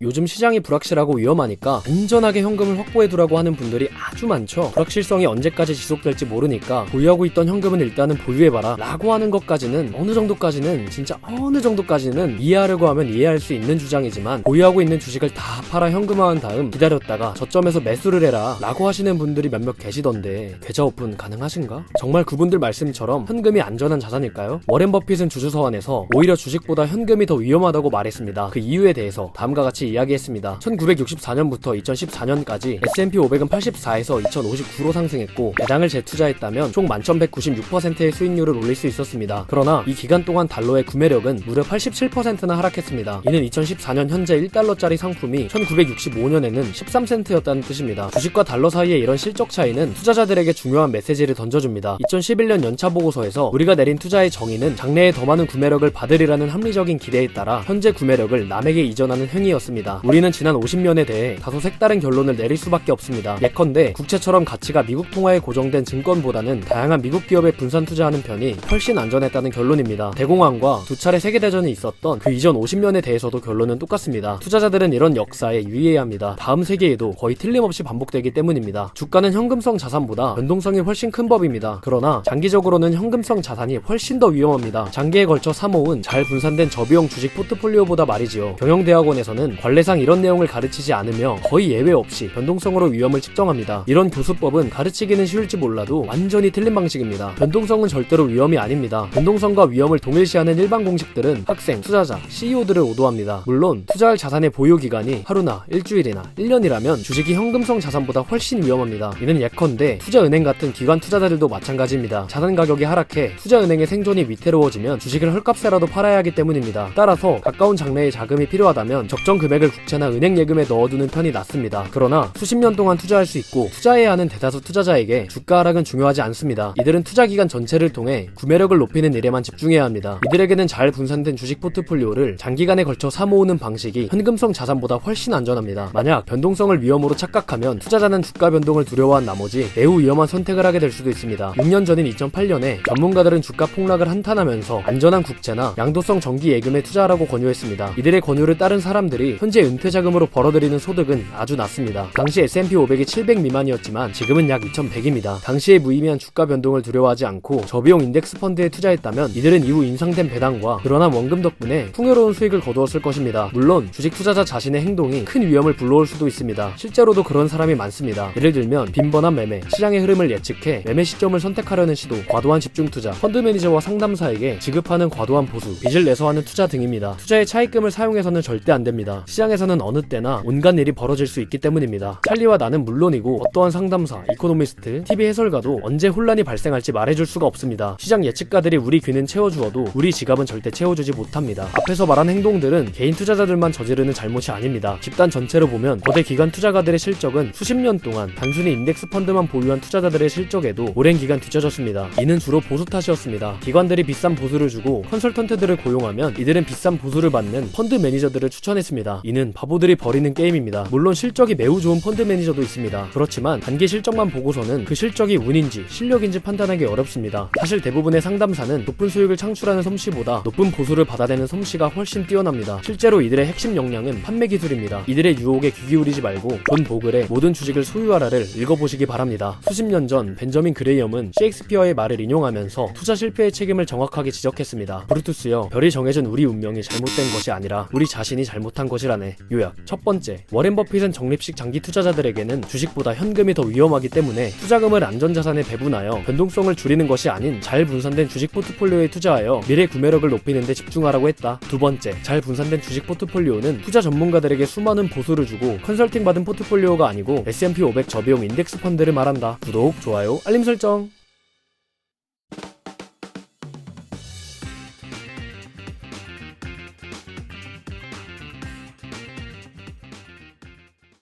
요즘 시장이 불확실하고 위험하니까 안전하게 현금을 확보해두라고 하는 분들이 아주 많죠. 불확실성이 언제까지 지속될지 모르니까 보유하고 있던 현금은 일단은 보유해봐라 라고 하는 것까지는 어느 정도까지는 진짜 어느 정도까지는 이해하려고 하면 이해할 수 있는 주장이지만 보유하고 있는 주식을 다 팔아 현금화한 다음 기다렸다가 저점에서 매수를 해라 라고 하시는 분들이 몇몇 계시던데 계좌 오픈 가능하신가? 정말 그분들 말씀처럼 현금이 안전한 자산일까요? 워렌 버핏은 주주 서한에서 오히려 주식보다 현금이 더 위험하다고 말했습니다. 그 이유에 대해서 다음과 같이 이야기했습니다. 1964년부터 2014년까지 S&P 500은 84에서 2059로 상승했고 배당을 재투자했다면 총 1196%의 수익률을 올릴 수 있었습니다. 그러나 이 기간 동안 달러의 구매력은 무려 87%나 하락했습니다. 이는 2014년 현재 1달러짜리 상품이 1965년에는 13센트였다는 뜻입니다. 주식과 달러 사이의 이런 실적 차이는 투자자들에게 중요한 메시지를 던져줍니다. 2011년 연차 보고서에서 우리가 내린 투자의 정의는 장래에 더 많은 구매력을 받으리라는 합리적인 기대에 따라 현재 구매력을 남에게 이전하는 행위였습니다. 우리는 지난 50년에 대해 다소 색다른 결론을 내릴 수밖에 없습니다. 예컨대 국채처럼 가치가 미국 통화에 고정된 증권보다는 다양한 미국 기업에 분산 투자하는 편이 훨씬 안전했다는 결론입니다. 대공황과 두 차례 세계대전이 있었던 그 이전 50년에 대해서도 결론은 똑같습니다. 투자자들은 이런 역사에 유의해야 합니다. 다음 세기에도 거의 틀림없이 반복되기 때문입니다. 주가는 현금성 자산보다 변동성이 훨씬 큰 법입니다. 그러나 장기적으로는 현금성 자산이 훨씬 더 위험합니다. 장기에 걸쳐 사모은 잘 분산된 저비용 주식 포트폴리오보다 말이지요. 경영대학원에서는 관례상 이런 내용을 가르치지 않으며 거의 예외 없이 변동성으로 위험을 측정합니다. 이런 교수법은 가르치기는 쉬울지 몰라도 완전히 틀린 방식입니다. 변동성은 절대로 위험이 아닙니다. 변동성과 위험을 동일시하는 일반 공식들은 학생, 투자자, CEO들을 오도합니다. 물론 투자할 자산의 보유 기간이 하루나 일주일이나 1년이라면 주식이 현금성 자산보다 훨씬 위험합니다. 이는 예컨대 투자은행 같은 기관 투자자들도 마찬가지입니다. 자산 가격이 하락해 투자은행의 생존이 위태로워지면 주식을 헐값에라도 팔아야 하기 때문입니다. 따라서 가까운 장래에 자금이 필요하다면 적정 금액 을 국채나 은행 예금에 넣어두는 편이 낫습니다. 그러나 수십 년 동안 투자할 수 있고 투자해야 하는 대다수 투자자에게 주가 하락은 중요하지 않습니다. 이들은 투자 기간 전체를 통해 구매력을 높이는 일에만 집중해야 합니다. 이들에게는 잘 분산된 주식 포트폴리오를 장기간에 걸쳐 사모으는 방식이 현금성 자산보다 훨씬 안전합니다. 만약 변동성을 위험으로 착각하면 투자자는 주가 변동을 두려워한 나머지 매우 위험한 선택을 하게 될 수도 있습니다. 6년 전인 2008년에 전문가들은 주가 폭락을 한탄하면서 안전한 국채나 양도성 정기 예금에 투자하라고 권유했습니다. 이들의 권유를 따른 사람들이 현재 은퇴 자금으로 벌어들이는 소득은 아주 낮습니다. 당시 S&P 500이 700 미만이었지만 지금은 약 2100입니다. 당시의 무의미한 주가 변동을 두려워하지 않고 저비용 인덱스 펀드에 투자했다면 이들은 이후 인상된 배당과 늘어난 원금 덕분에 풍요로운 수익을 거두었을 것입니다. 물론 주식 투자자 자신의 행동이 큰 위험을 불러올 수도 있습니다. 실제로도 그런 사람이 많습니다. 예를 들면 빈번한 매매, 시장의 흐름을 예측해 매매 시점을 선택하려는 시도, 과도한 집중 투자, 펀드 매니저와 상담사에게 지급하는 과도한 보수, 빚을 내서 하는 투자 등입니다. 투자의 차익금을 사용해서는 절대 안 됩니다. 시장에서는 어느 때나 온갖 일이 벌어질 수 있기 때문입니다. 찰리와 나는 물론이고 어떠한 상담사, 이코노미스트, TV 해설가도 언제 혼란이 발생할지 말해줄 수가 없습니다. 시장 예측가들이 우리 귀는 채워주어도 우리 지갑은 절대 채워주지 못합니다. 앞에서 말한 행동들은 개인 투자자들만 저지르는 잘못이 아닙니다. 집단 전체로 보면 거대 기관 투자가들의 실적은 수십 년 동안 단순히 인덱스 펀드만 보유한 투자자들의 실적에도 오랜 기간 뒤처졌습니다. 이는 주로 보수 탓이었습니다. 기관들이 비싼 보수를 주고 컨설턴트들을 고용하면 이들은 비싼 보수를 받는 펀드 매니저들을 추천했습니다. 이는 바보들이 벌이는 게임입니다. 물론 실적이 매우 좋은 펀드 매니저도 있습니다. 그렇지만 단기 실적만 보고서는 그 실적이 운인지 실력인지 판단하기 어렵습니다. 사실 대부분의 상담사는 높은 수익을 창출하는 솜씨보다 높은 보수를 받아내는 솜씨가 훨씬 뛰어납니다. 실제로 이들의 핵심 역량은 판매 기술입니다. 이들의 유혹에 귀 기울이지 말고 존 보글의 모든 주식을 소유하라를 읽어보시기 바랍니다. 수십 년 전 벤저민 그레이엄은 셰익스피어의 말을 인용하면서 투자 실패의 책임을 정확하게 지적했습니다. 브루투스여, 별이 정해준 우리 운명이 잘못된 것이 아니라 우리 자신이 잘못한 것이 라네. 요약. 첫 번째, 워렌 버핏은 적립식 장기 투자자들에게는 주식보다 현금이 더 위험하기 때문에 투자금을 안전자산에 배분하여 변동성을 줄이는 것이 아닌 잘 분산된 주식 포트폴리오에 투자하여 미래 구매력을 높이는 데 집중하라고 했다. 두 번째, 잘 분산된 주식 포트폴리오는 투자 전문가들에게 수많은 보수를 주고 컨설팅 받은 포트폴리오가 아니고 S&P 500 저비용 인덱스 펀드를 말한다. 구독, 좋아요, 알림 설정.